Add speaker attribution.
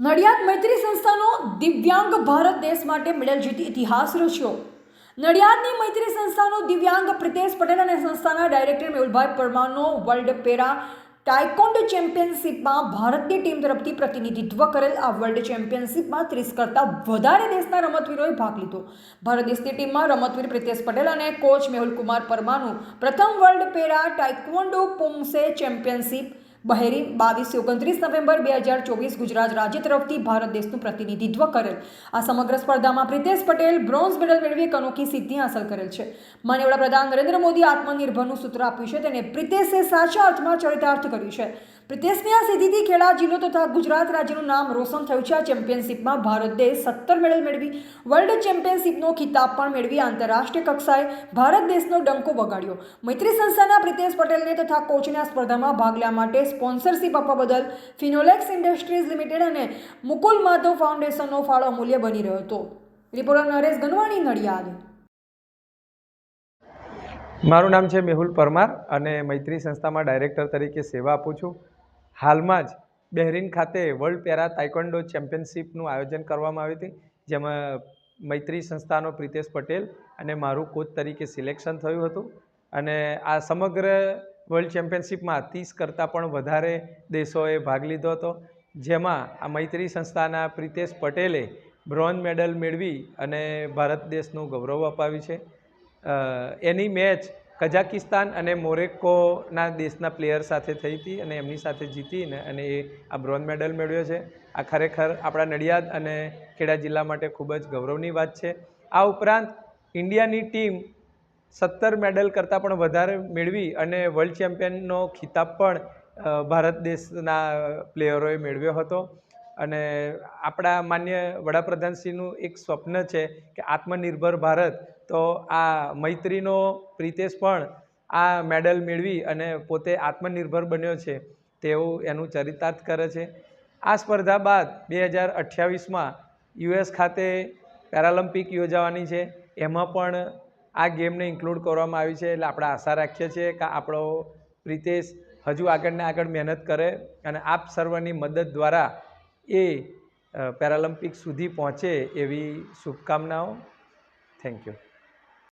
Speaker 1: નડિયાદ મૈત્રી સંસ્થાનો દિવ્યાંગ ભારત દેશ માટે મેડલ જીતી ઇતિહાસ રચ્યો. નડિયાદની મૈત્રી સંસ્થાનો દિવ્યાંગ પ્રિતેશ પટેલ અને સંસ્થાના ડાયરેક્ટર મેહુલભાઈ પરમારનો વર્લ્ડ પેરા ટાઇકોન્ડ ચેમ્પિયનશિપમાં ભારતીય ટીમ તરફથી પ્રતિનિધિત્વ કરેલ. આ વર્લ્ડ ચેમ્પિયનશિપમાં ત્રીસ કરતાં વધારે દેશના રમતવીરોએ ભાગ લીધો. ભારત દેશની ટીમમાં રમતવીર પ્રિતેશ પટેલ અને કોચ મેહુલ કુમાર પરમાનું પ્રથમ World Para Taekwondo Poomsae Championship Bahrain બાવીસ ઓગણત્રીસ નવેમ્બર બે હજાર ચોવીસ ગુજરાત રાજ્ય તરફથી ભારત દેશનું પ્રતિનિધિત્વ કરેલ. આ સમગ્ર સ્પર્ધામાં પ્રિતેશ પટેલ બ્રોન્ઝ મેડલ મેળવી એક અનોખી સિદ્ધિ હાંસલ કરેલ છે. માન્ય વડાપ્રધાન નરેન્દ્ર મોદી આત્મનિર્ભરનું સૂત્ર આપ્યું છે તેને પ્રિતેશે સાચા અર્થમાં ચરિતાર્થ કર્યું છે. પ્રિતેશની આ સિદ્ધિથી ખેડા જિલ્લો તથા ગુજરાત રાજ્યનું નામ રોશન થયું છે. આ ચેમ્પિયનશિપમાં ભારત દેશ સત્તર મેડલ મેળવી, વર્લ્ડ ચેમ્પિયનશિપનો ખિતાબ પણ મેળવી, આંતરરાષ્ટ્રીય કક્ષાએ ભારત દેશનો ડંકો વગાડ્યો. મૈત્રી સંસ્થાના પ્રિતેશ પટેલને તથા કોચને આ સ્પર્ધામાં ભાગ લેવા માટે સ્પોન્સરશિપ આપવા બદલ ફિનોલેક્સ ઇન્ડસ્ટ્રીઝ લિમિટેડ અને મુકુલ માધવ ફાઉન્ડેશનનો ફાળો અમૂલ્ય બની રહ્યો હતો. રિપોર્ટર નરેશ ગનવાણી, નડિયાદ.
Speaker 2: મારું નામ છે મેહુલ પરમાર અને મૈત્રી સંસ્થામાં ડાયરેક્ટર તરીકે સેવા આપું છું. હાલમાં જ બહેરીન ખાતે વર્લ્ડ પેરા તાઇકોન્ડો ચેમ્પિયનશિપનું આયોજન કરવામાં આવ્યું હતું, જેમાં મૈત્રી સંસ્થાનો પ્રિતેશ પટેલ અને મારું કોચ તરીકે સિલેક્શન થયું હતું. અને આ સમગ્ર વર્લ્ડ ચેમ્પિયનશિપમાં ત્રીસ કરતાં પણ વધારે દેશોએ ભાગ લીધો હતો. જેમાં આ મૈત્રી સંસ્થાના પ્રિતેશ પટેલે બ્રોન્ઝ મેડલ મેળવી અને ભારત દેશનું ગૌરવ અપાવ્યું છે. એની મેચ કઝાકિસ્તાન અને મોરેક્કોના દેશના પ્લેયર સાથે થઈ હતી અને એમની સાથે જીતીને અને એ આ બ્રોન્ઝ મેડલ મેળવ્યો છે. આ ખરેખર આપણા નડિયાદ અને ખેડા જિલ્લા માટે ખૂબ જ ગૌરવની વાત છે. આ ઉપરાંત ઇન્ડિયાની ટીમ સત્તર મેડલ કરતાં પણ વધારે મેળવી અને વર્લ્ડ ચેમ્પિયનનો ખિતાબ પણ ભારત દેશના પ્લેયરોએ મેળવ્યો હતો. અને આપણા માન્ય વડાપ્રધાનશ્રીનું એક સ્વપ્ન છે કે આત્મનિર્ભર ભારત. તો આ મૈત્રીનો પ્રિતેશ પણ આ મેડલ મેળવી અને પોતે આત્મનિર્ભર બન્યો છે. તેવું એનું ચરિતાર્થ કરે છે. આ સ્પર્ધા બાદ બે હજાર અઠ્યાવીસમાં યુએસ ખાતે પેરાલિમ્પિક યોજાવાની છે. એમાં પણ આ ગેમને ઇન્ક્લુડ કરવામાં આવી છે એટલે આપણે આશા રાખીએ છીએ કે આપણો પ્રિતેશ હજુ આગળ ને આગળ મહેનત કરે અને આપ સર્વની મદદ દ્વારા એ પેરાલિમ્પિક સુધી પહોંચે એવી શુભકામનાઓ. Thank you